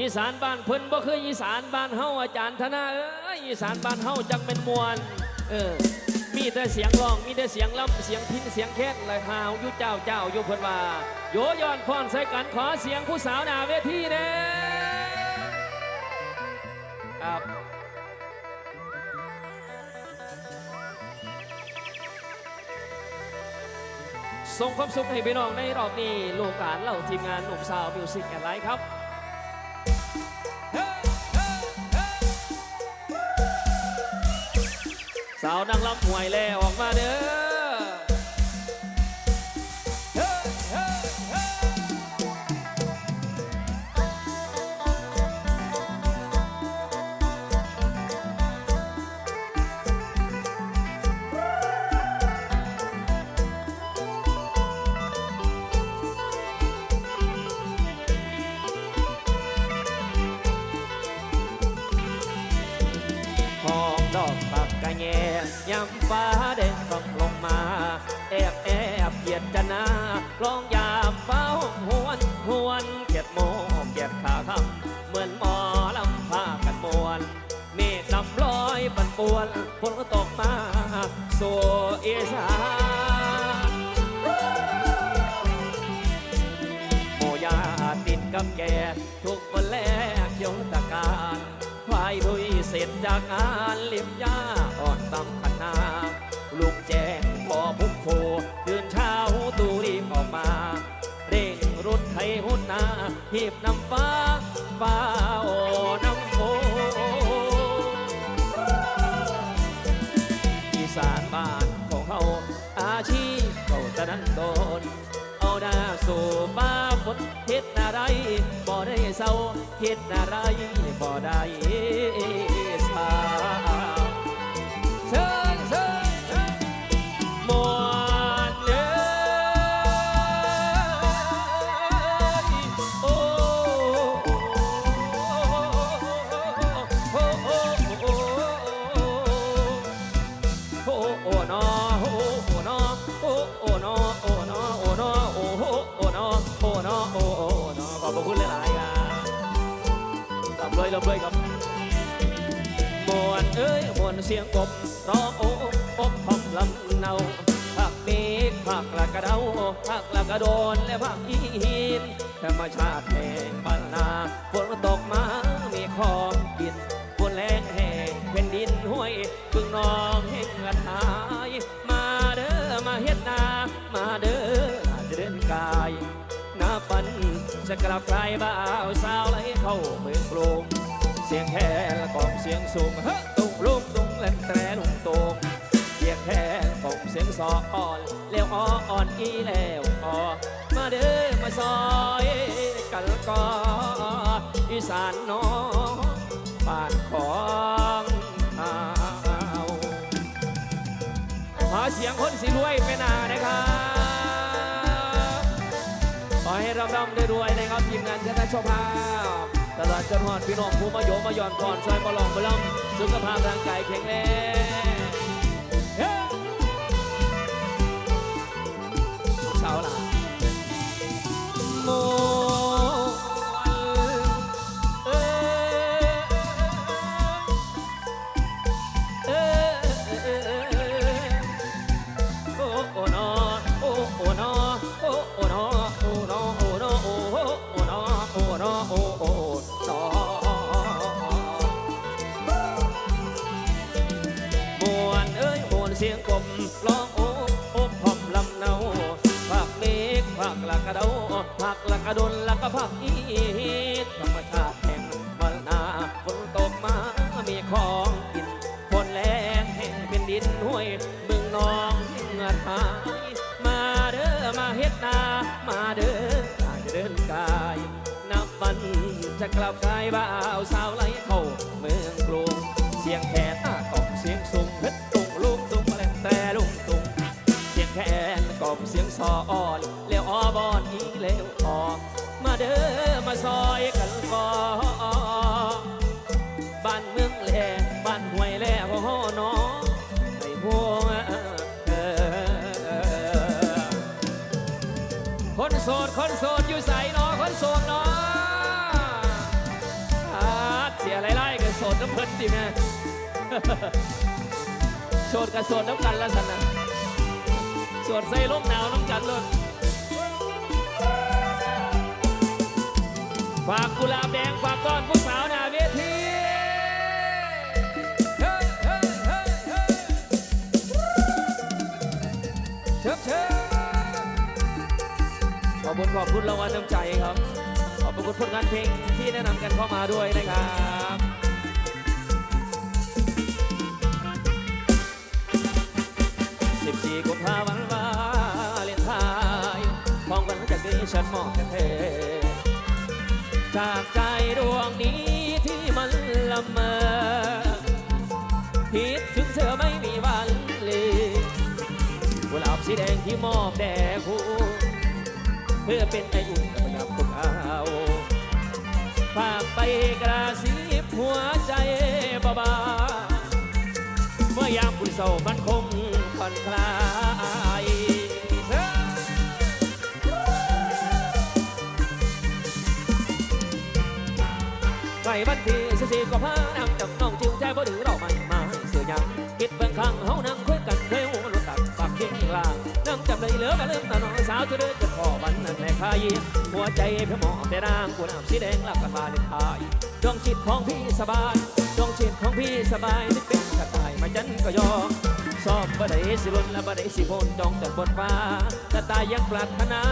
อีสานบ้านเพิ่นบ่คืออีสานบ้านเฮาอาจารย์ธนาเอ้ยอีสานบ้านเฮาจังเป็นมวลเออมีแต่เสียงร้องมีแต่เสียงล่ำเสียงพินเสียงแค้นเลยหาวยู่เจ้าเจ้าอยู่เพิ่นว่าโยย้อนพรใส่กันขอเสียงผู้สาวหน้าเวทีเด้ครับส่งความสุขให้พี่น้องในรอบนี้ลูกหลานเหล่าทีมงานหนุ่มสาวมิวสิกแอนไลท์ครับ สาวนังลำหวยแล่ออกมาเด้อ นาลองยามฟ้าหวนหวนเกียดโมเกียดขาคำเหมือนหมอลำพากันมวนเมฆลำลอยปันปวนฝนก็ตกมาสู่อีสาน รถไถหุนนาหีบน้ำฟ้าฟ้าโอน้ำโพอีสานบ้านของเขาอาชีพเขาจะนั้นโดนเอาหน้าสู่ฟ้าฝนเฮ็ดอะไรบ่ได้เศร้าเฮ็ดอะไรบ่ได้ ลำเลยลำเลยครับมวนเอ้ยมวนเสียงกบร้องโอ้อบพอมลำเนาผักเมฆผักละกระเดาผักละกระโดนและผักอีหินธรรมชาติแห่งบ้านนาฝนตกมามีขอบดินฝนแรงแห้งแผ่นดินห้วยบึงนองแห่งกระทายมาเด้อมาเฮ็ดนา มาเด้อจะเดินกายนาปันจะกลับกลายบ่าวสาวไหลเข้าเมืองกรุง สียงแค่ละกล่อมเสียงสูงเฮ้ตุ้งลุงตุ้งเล่นแตรลุงตุงเสียงแค่กล่อมเสียงซออ่อนเลี้ยวอ้ออ่อนอีแล้วอ่อมาเด้อมาซอยกันก่ออีสานน้องบ้านของเอาขอเสียงคนสิรวยไปหนานะครับขอให้ร่ำร่ำรวยๆนะครับทีมงานคณะโชว์ภาพ ตลอดจนหอดพี่น้องผู้มาโยมาย่อนก่อนซอยมาลองมาล่ำสุขภาพร่างกายแข็งแรงเฮ้าวลา มลองโอ้โอ้พอมลำเนาผักเมฆผักละกระเดาผักละกระดนละกระผักอีดธรรมชาติแห่งมันาฝนตกมามีของกินฝนแรงแห่งเป็นดินห้วยมึงนองเหงื่อหายมาเด้อมาเฮ็ดนา มาเด้ออาจจะเดินกาย นับวันจะกลับกายบ่าวสาวไหลเขา อมเสียงซออ่อนเลี้ยวอ้อบอนอีเลี้ยวออกมาเด้อมาซอยกันก่อบ้านเมืองแหล่บ้านห้วยแหล่พ่อน้องให้พวงเออคนโสดคนโสดอยู่ใส่นอคนโสดนอสดน้ำเพิ่นดิแม่โสดกับโสดน้ำกันละสันนะ โสดใส่ลมหนาวน้ำกันเลยฝากกุหลาบแดงฝากต้อนผู้สาวหน้าเวทีเฮ้ยเฮ้ยเฮ้ยเฮ้ยเชิบเชิบขอบคุณขอบคุณรางวัลน้ำใจครับ ขอบคุณผลงานเพลงที่แนะนำกันเข้ามาด้วยนะครับ14กุมภาพันธ์ ฉันมองแต่เธอจากใจดวงนี้ที่มันละเมอคิดถึงเธอไม่มีวันเลยกุหลาบสีแดงที่มอบแด่คู่เพื่อเป็นไออุ่นกับยามคุณเอาฝากไปกระซิบหัวใจเบาๆเมื่อยามคุณเศร้ามันคงผ่อนคลาย ใกล้วันทีสิบสี่ก็พานำจากน้องจิวใจบ่ดื้อเรามันมาเสือยังคิดเบื้องข้างเฮานั่งคุยกันเคยหูรถตักปากเคียงลางนั่งจำเลยเหลือก็เริ่มตาน้องสาวจะเดินจะขอวันนั้นแม่คายหัวใจเพื่อหมอแต่นางกูน้ำสีแดงลับกันมาเล่นทายดวงจิตของพี่สบายดวงจิตของพี่สบายนึกเป็นกระต่ายมาจันก็ยอมสอบบ่ได้สิลุนและบ่ได้สิพ้นจองจากบนฟ้ากระต่ายยังปรารถนา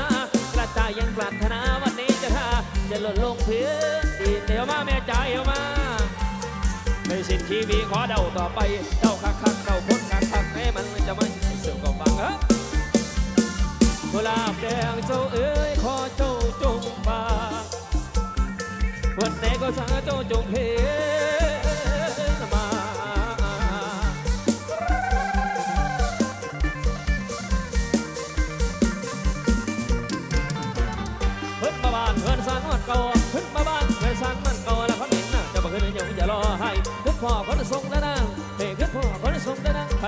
กระต่ายยังปรารถนาวันนี้จะท่า จะหล่นลงพื้นดินเดี๋ยวมาแม่ใจเดี๋ยวมาในสิ้นชีวิตขอเดาต่อไปเดาคักคักๆเดาคนคักคักแม้มันจะไม่เสื่อมก็ฟังฮะกุหลาบแดงเจ้าเอ๋ยขอเจ้าจงมาวันไหนก็สาเจ้าจงเห็น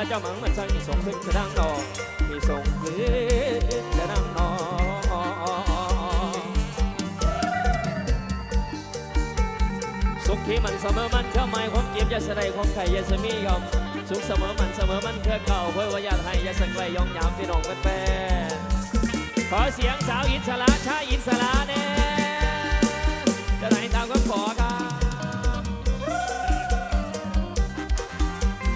เจ้ามังมันสั่งมีส่งขึ้นกระดังนอมีส่งขึ้นกระดังนอสุขที่มันเสมอมันเพื่อไม่ความเก็บยาสะใดความไข่ยาสมียอมสุขเสมอมันเสมอมันเพื่อเก่าเพื่อว่าอยากให้ยาสังไกลยองยามพี่น้องเป็นแฟนขอเสียงสาวอิสระชายอิสระเน่จะไหนตามก็ขอครับ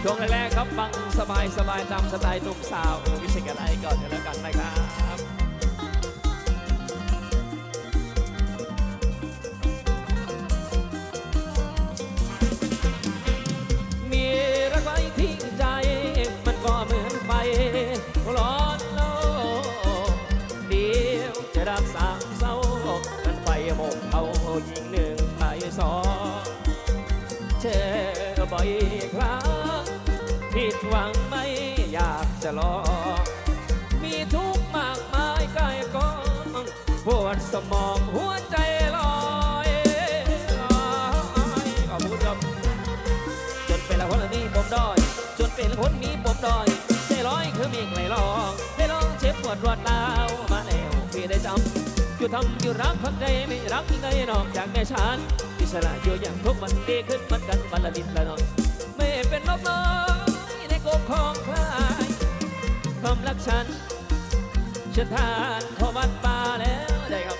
ช่วงแรกๆครับฟังสบายสบายๆตามสไตล์หนุ่มสาววิเศษอะไรก่อนกันแล้วกันนะครับ จะรอ มีทุกข์มากมายกายกองปวดสมองหัวใจลอยลอยขอบคุณครับจนเป็นละคนมีปมด้อย จนเป็นละคนมีปมด้อยใจร้อยคือมีใครลองได้ลองเจ็บปวดรวดลาวมาแล้วพี่ได้จำอยู่ทำอยู่รักคนใดไม่รักที่ใดนอกจากแม่ฉันอิสระอยู่อย่างทุกวันดีขึ้นมันกันวันละนิดละหน่อยไม่เป็นนกน้อยในกบของใคร ความรักฉันฉันทานขอวันป่าแล้วได้ครับ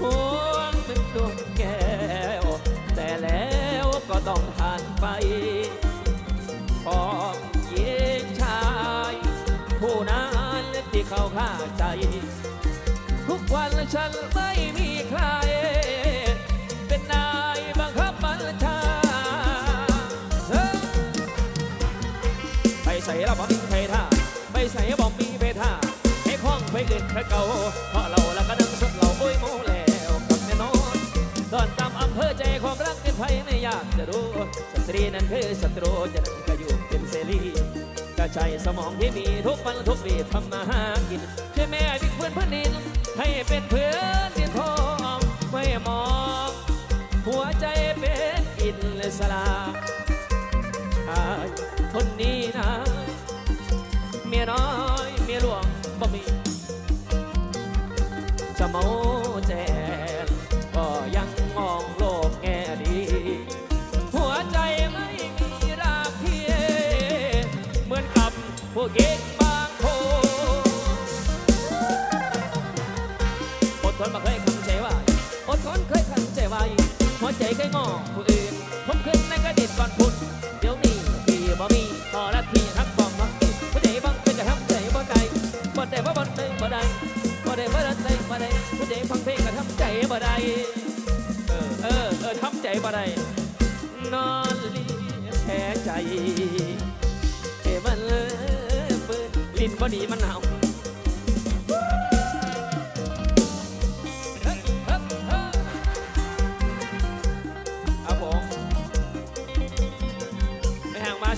ห่วงเป็นดวงแก้ว แต่แล้วก็ต้องผ่านไปของหญิงชาย ผู้นั้นที่เขาฆ่าใจ ทุกวันฉันไม่มีใคร เธอเก่าเพราะเราละก็นั่งสดเราโอ้ยโมแล้วกับแน่นอนตอนตามอำเภอใจความรักเป็นไผไม่อยากจะรู้สตรีนั้นคือศัตรูจะนั่งก็อยู่เป็นเสรีก็ใช้สมองที่มีทุกวันทุกวีทำมาหากินช่วยแม่บิ๊กเพื่อนเพื่อนดินให้เป็นเพื่อนดินทองไม่มอง หัวใจเป็นอินสลา งอผู้อื่นผมขึ้นในกระดิษก่อนคุณเดี๋ยวนี้พี่บ่มีพอละทีทักบอกมาผู้ใดบังเป็นกระทำใจบ่ได้บ่ได้บ่บ่ได้บ่ได้บ่ได้บ่ได้บ่ได้ผู้ใดฟังเพลงกระทำใจบ่ได้เออเออเออทำใจบ่ได้นอนลีแพ้ใจเอ้มันเลยเปิดลิ้นบ่ดีมันหนาว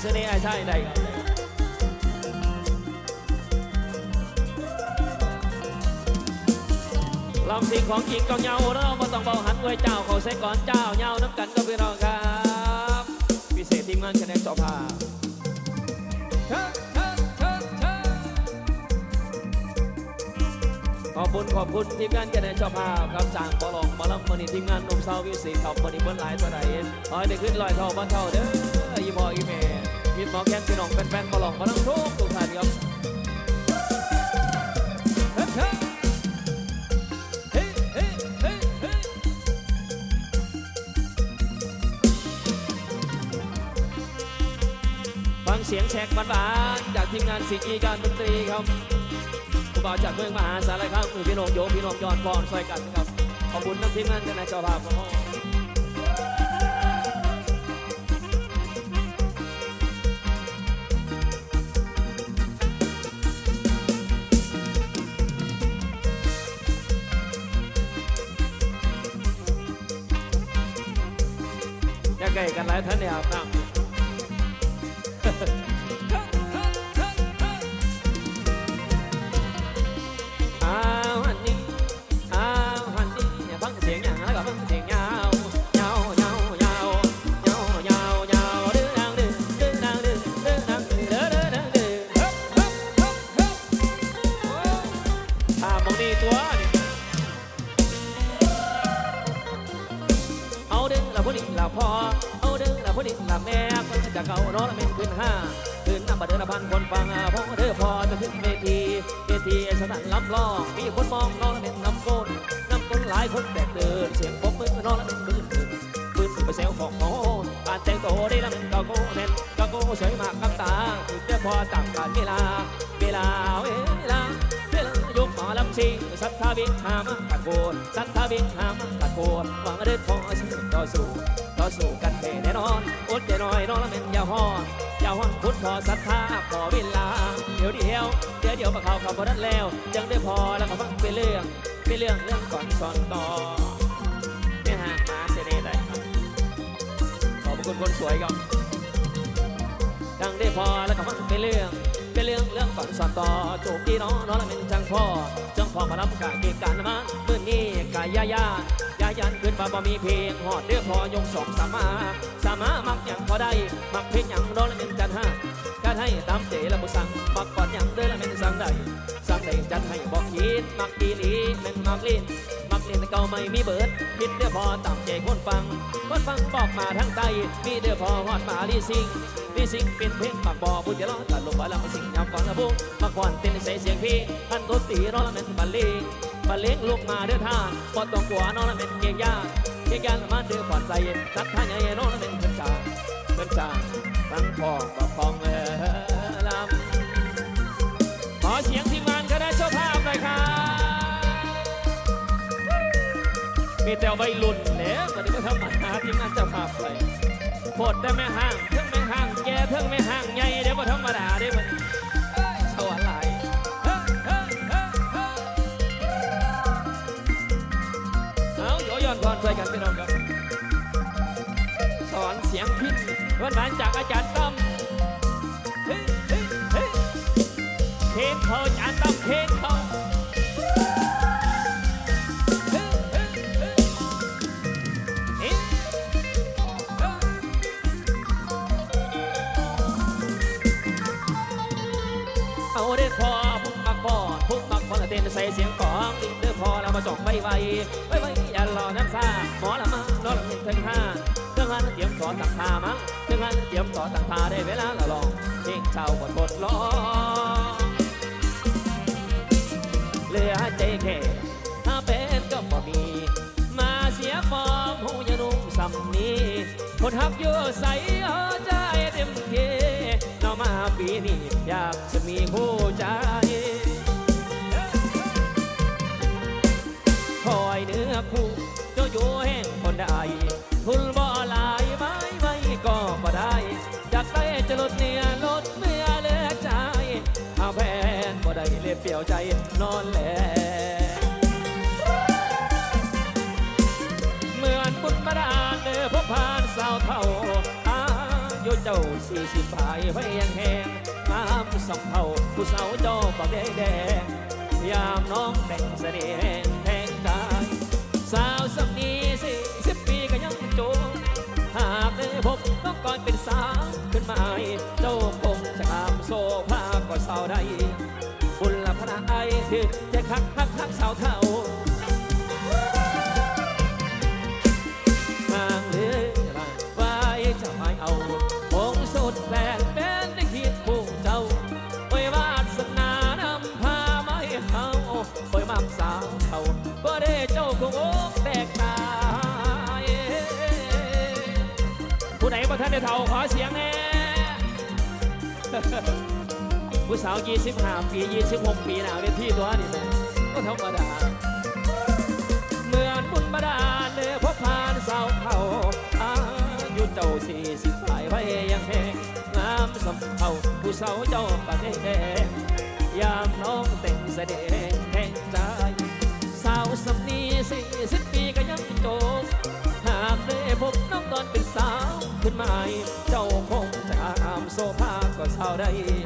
เสน่ห์ไอ้ใช่ได้ครับลองสิ่งของจริงก็เงาเราไม่ต้องเบาหันไว้เจ้าเขาใส่ก่อนเจ้าเงาน้ำกันก็พี่น้องครับ พิเศษทีมงานคะแนนจอภาพขอบคุณขอบคุณทีมงานคะแนนเจ้าภาพครับจากบอลองบอลำมันนี่ทีมงานหนุ่มสาวิสิตครับมันนี่เบิ้ลหลายตัวไหนขอให้ได้ขึ้นลอยทอบ้านเท่าเด้อ หมอแคนพี่น้องแฟนๆบอลองบอลำทุกทุกท่านครับฟังเสียงแชกบ้านๆจากทีมงานสีกีการดนตรีครับผู้บ่าวจากเมืองมหาสารคามคือพี่น้องโยพี่น้องยอดบอลช่วยกันครับขอบคุณน้ำทีมงานคณะเจ้าภาพของ ใกล้กันหลายท่านเนี่ยอาบน้ำ พอ เอาเดึงละผู้นี้ละแม่คนจะเก่าเนาะละเม่นขึ้นห้าขึ้นนำมาเดินละพันคนฟังพอเด้อพอจะขึ้นเวทีเวทีสนั่นล้ำลองมีคนมองน้องละเป็นน้ำก้นน้ำก้นหลายคนแตกเดินเสียงปรบมือน้องละเป็นปืนปืนปืนไปเซลของโอ้การแต่งตัวได้ละเป็นกาโก้แน่นกาโก้สวยมากกับตาถึงจะพอตักการเวลาเวลาเวลาเวลายกหมอลำชิงสัทธาวิหามาขัดโคนสัทธาวิหามาขัดโคนหวังเดินพอสู้ต่อสู้ ต่อสู้กันแน่นอนอดใจหน่อยน้องละเป็นยาห้อนอย่าหวังพุทธพอศรัทธาขอเวลา เดี๋ยวเดียวเดี๋ยวเดี๋ยวมาเข้าคำพอนั้นแล้วยังได้พอแล้วก็ฟังไปเรื่องไปเรื่องเรื่องก่อนสอนต่อไม่ห่างมาเสยเด็จได้ขอบคุณคนสวยครับยังได้พอแล้วก็ฟังไปเรื่อง ไปเรื่องเรื่องก่อนสอนต่อจูบพี่น้องน้องละเป็นจังพ่อจังพ่อมารับกาเกการมาเมื่อนี้กายายายายันขึ้นมาบ่มีเพลงหอดเรียกพอยงสองสามาสามามักอย่างพอได้มักเพลงอย่างน้องละเป็นจันห้าการให้ตามเจละมุสังมักก่อนอย่างเดินละเม่นสั่งใดสั่งใดจัดให้บอกคิดมักอีลีแม่นมักลิ้น ลิ้นแต่เก่าไม่มีเบิดคิดเดียวพอตามใจคนฟัง คนฟังบอกมาทั้งใจมีเดียวพอฮอดมาลีซิงลีซิงเป็นเพลงปากบอผู้จะร้องตัดลงไปล้วมาสิ่งยำฟังละบุมาก่อนเต้นใส่เสียงพี่ท่านตัวตีร้องละเม่นบัลลงบัลเลงลูกมาเด้อท่านพอต้องกลัวน้องละเม่นเกียงยากเกียงยากมาเด้อผ่อนใจสักท่านใหญ่น้องละเม่นเพิ่นจาเพิ่นจาทั้งพ่อกับพองเออ มีแต่วัยรุ่นเนี่ยมันนี้ก็ทำมาหาที่มงานจ้าภาไปโคตรแต่แม่ห้างเทิงแม่ห้างแกเทิงแม่ห้างใหญ่เดี๋ยวก็ธรรมดาเด้มันเอ้สวรรค์หลายเฮ้ยเฮ้ยเฮ้ยเฮ้ยเอาโยย้อนก่อนช่วยกันพี่น้องครับ สอนเสียงพินวันหวานจากอาจารย์ตั้ม ส่งไว้ไว้ไว้ไว้อย่ารอน้ำซาหมอละมาน้อละมินถึงห้าเครื่องหันเตรียมต่อต่างทามั้งเครื่องหันเตรียมต่อต่างทาได้เวลาละลองเพลงช้าบทบทร้องเหลือใจแค่ถ้าเป็นก็บ่มี มาเสียมองหูยานุ่งสำนีคนหักอยู่ใสเอาใจเต็มที่น้องมาปีนี้อยากจะมีคู่ใจ คู่เจ้าอยู่แห่งคนใดทุนบ่หลายไม้ไว้ก็บ่ได้อยากได้จะลดเนื้อลดเมื่อเลือกใจเอาแฟนบ่ได้เล็บเปลี่ยวใจนอนแหลเหมือนบุญบาดาลเด้อพบผ่านสาวเท่าอายุเจ้าสี่สิบปลายไว้ยังแหงงามสองเท่าผู้สาวเจ้าปากแดงแดงยามน้องแต่งเสน่ห์ สาวสำนีสี่สิบปีก็ยังโจมหากได้พบน้องก่อนเป็นสาวขึ้นมาเจ้าคงจะข้ามโซ่ผ้าก็สาวใดบุญละพระไอถึงจะคักคักคักสาวเท่าทางเลือกไว้จะไม่เอาคงสุดแสนเป็นได้คิดผู้เจ้าโอ้วาสนานำพาไม่เฮาโอ้มัมสาวเขาบ่ได้เจ้าคง ท่านได้เท่าขอเสียงแน่ผู้สาว25ปี26ปีหนาเวทีตัวนี่แม่ก็ธรรมดาเหมือนบุญบาดาลเนื้อพบผ่านสาวเขาอายุเจ้าสี่สิบปลายไว้ยังแหงงามสำเภาผู้สาวเจ้าปากแดงยามน้องแต่งแสดงแห่งใจสาวสำนีสี่สิบปี ಬಾಯಿ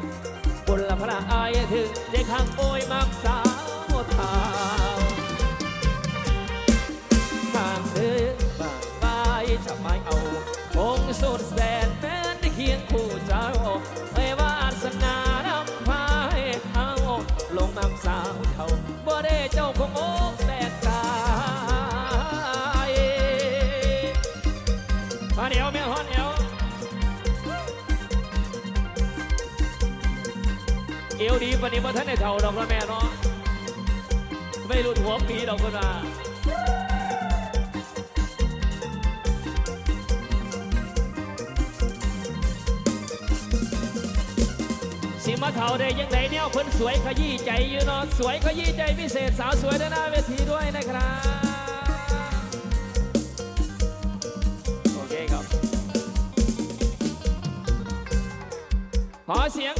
เอวดีปนนี้บ่ท่านได้เท่าดอกละแม่เนาะไม่รู้หัวปีดอกคนว่าสิมาเท่าได้ยังไงเนี่ยคนสวยขยี้ใจอยู่เนาะสวยขยี้ใจพิเศษสาวสวยด้านหน้าเวทีด้วยนะครับโอเคครับขอเสียง